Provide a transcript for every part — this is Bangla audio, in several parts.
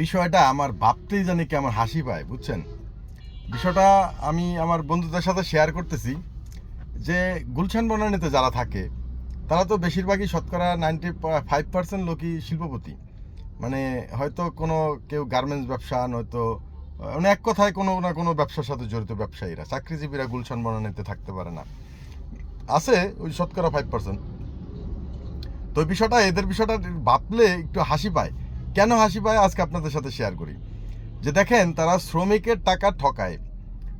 বিষয়টা আমার ভাবতেই জানি কি আমার হাসি পায়, বুঝছেন? বিষয়টা আমি আমার বন্ধুদের সাথে শেয়ার করতেছি যে গুলশান বনানীতে যারা থাকে, তারা তো বেশিরভাগই শতকরা নাইনটি ফাইভ পার্সেন্ট লোকই শিল্পপতি। মানে হয়তো কোনো কেউ গার্মেন্টস ব্যবসা, নয়তো মানে এক কথায় কোনো না কোনো ব্যবসার সাথে জড়িত ব্যবসায়ীরা, চাকরিজীবীরা গুলশান বনানীতে থাকতে পারে না। আছে ওই শতকরা ফাইভ পার্সেন্ট তো বিষয়টা, এদের বিষয়টা ভাবলে একটু হাসি পায়। কেন হাসি পায়? আজকে আপনাদের সাথে শেয়ার করি। যে দেখেন, তারা শ্রমিকের টাকা ঠকায়।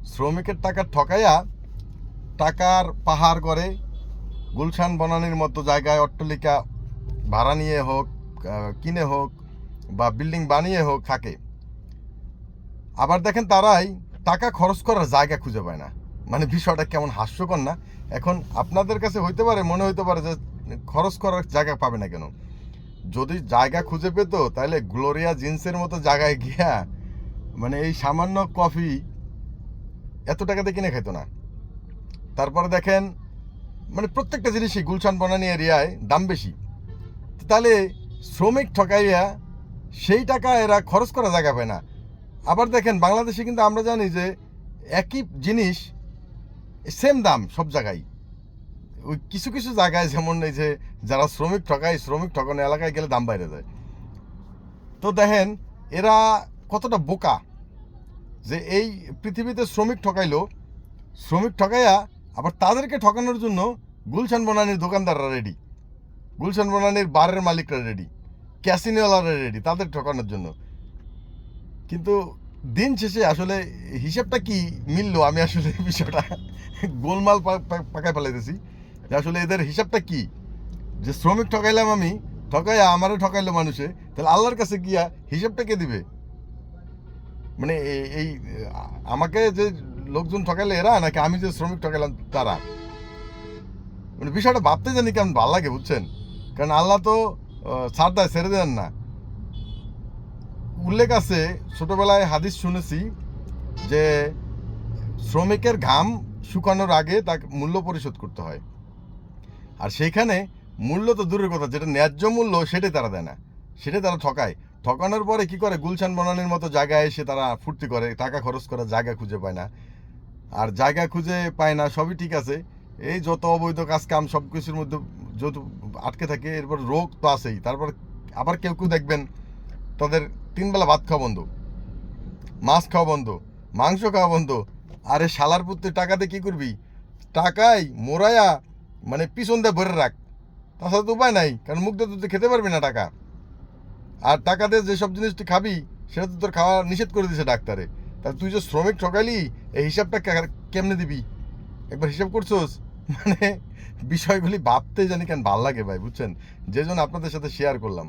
শ্রমিকের টাকা ঠকাইয়া টাকার পাহাড় করে গুলশান বনানির মতো জায়গায় অট্টলিকা ভাড়া নিয়ে হোক কিনে হোক বা বিল্ডিং বানিয়ে হোক, থাকে। আবার দেখেন, তারাই টাকা খরচ করার জায়গা খুঁজে পায় না। মানে বিষয়টা কেমন হাস্যকর না? এখন আপনাদের কাছে হইতে পারে, মনে হইতে পারে যে খরচ করার জায়গা পাবে না কেন? যদি জায়গা খুঁজে পেতো, তাহলে গ্লোরিয়া জিন্সের মতো জায়গায় গিয়া মানে এই সামান্য কফি এত টাকাতে কিনে খেত না। তারপরে দেখেন মানে প্রত্যেকটা জিনিসই গুলশান বনানি এরিয়ায় দাম বেশি। তাহলে শ্রমিক ঠকাইয়া সেই টাকা এরা খরচ করা জায়গা পায় না। আবার দেখেন, বাংলাদেশে কিন্তু আমরা জানি যে একই জিনিস সেম দাম সব জায়গায়। ওই কিছু কিছু জায়গায় যেমন এই যে যারা শ্রমিক ঠকায়, শ্রমিক ঠকানো এলাকায় গেলে দাম বাইরে যায়। তো দেখেন, এরা কতটা বোকা যে এই পৃথিবীতে শ্রমিক ঠকাইলো, শ্রমিক ঠকাইয়া আবার তাদেরকে ঠকানোর জন্য গুলশান বনানির দোকানদাররা রেডি গুলশান বনানির বারের মালিকরা রেডি ক্যাসিনোওয়ালারা রেডি তাদের ঠকানোর জন্য। কিন্তু দিন শেষে আসলে হিসাবটা কি মিললো? আমি আসলে বিষয়টা গোলমাল পাকায় ফেলাইতেছি। যে আসলে এদের হিসাবটা কি? যে শ্রমিক ঠকাইলাম আমি, ঠকাইয়া আমারও ঠকাইলো মানুষে, তাহলে আল্লাহর কাছে গিয়া হিসাবটা কে দিবে? মানে এই- আমাকে যে লোকজন ঠকাইলে এরা, নাকি আমি যে শ্রমিক ঠকাইলাম তারা? মানে বিষয়টা ভাবতে জানি কেমন ভালো লাগে, বুঝছেন? কারণ আল্লাহ তো ছাড় দেয় ছেড়ে দেন না। উল্লেখ আছে, ছোটবেলায় হাদিস শুনেছি যে শ্রমিকের ঘাম শুকানোর আগে তাকে মূল্য পরিশোধ করতে হয়। আর সেইখানে মূল্য তো দূরের কথা, যেটা ন্যায্য মূল্য সেটাই তারা দেয় না। সেটাই তারা ঠকায়। ঠকানোর পরে কি করে? গুলশান বনানীর মতো জায়গায় এসে তারা ফুর্তি করে, টাকা খরচ করার জায়গা খুঁজে পায় না। আর জায়গা খুঁজে পায় না, সবই ঠিক আছে। এই যত অবৈধ কাজ কাম সব কিছুর মধ্যে যত আটকে থাকে, এরপর রোগ তো আসেই তারপর আবার কেউ কেউ দেখবেন, তাদের তিনবেলা ভাত খাওয়া বন্ধ, মাছ খাওয়া বন্ধ, মাংস খাওয়া বন্ধ। আরে শালার পুত্রে টাকা দিয়ে কী করবি? টাকাই মোরায়া মানে পিছন দিয়ে ভরে রাখ। তাছাড়া তো উপায় নাই, কারণ মুখ দিয়ে তুই খেতে পারবি না টাকা। আর টাকা দিয়ে যেসব জিনিস তুই খাবি, সেটা তো তোর খাওয়া নিষেধ করে দিছে ডাক্তারে। তাহলে তুই যে শ্রমিক ঠকালি, এই হিসাবটা কেমনে দিবি? একবার হিসাব করছোস? মানে বিষয়গুলি ভাবতে জানি কেন ভালো লাগে ভাই, বুঝছেন? যে জন্য আপনাদের সাথে শেয়ার করলাম।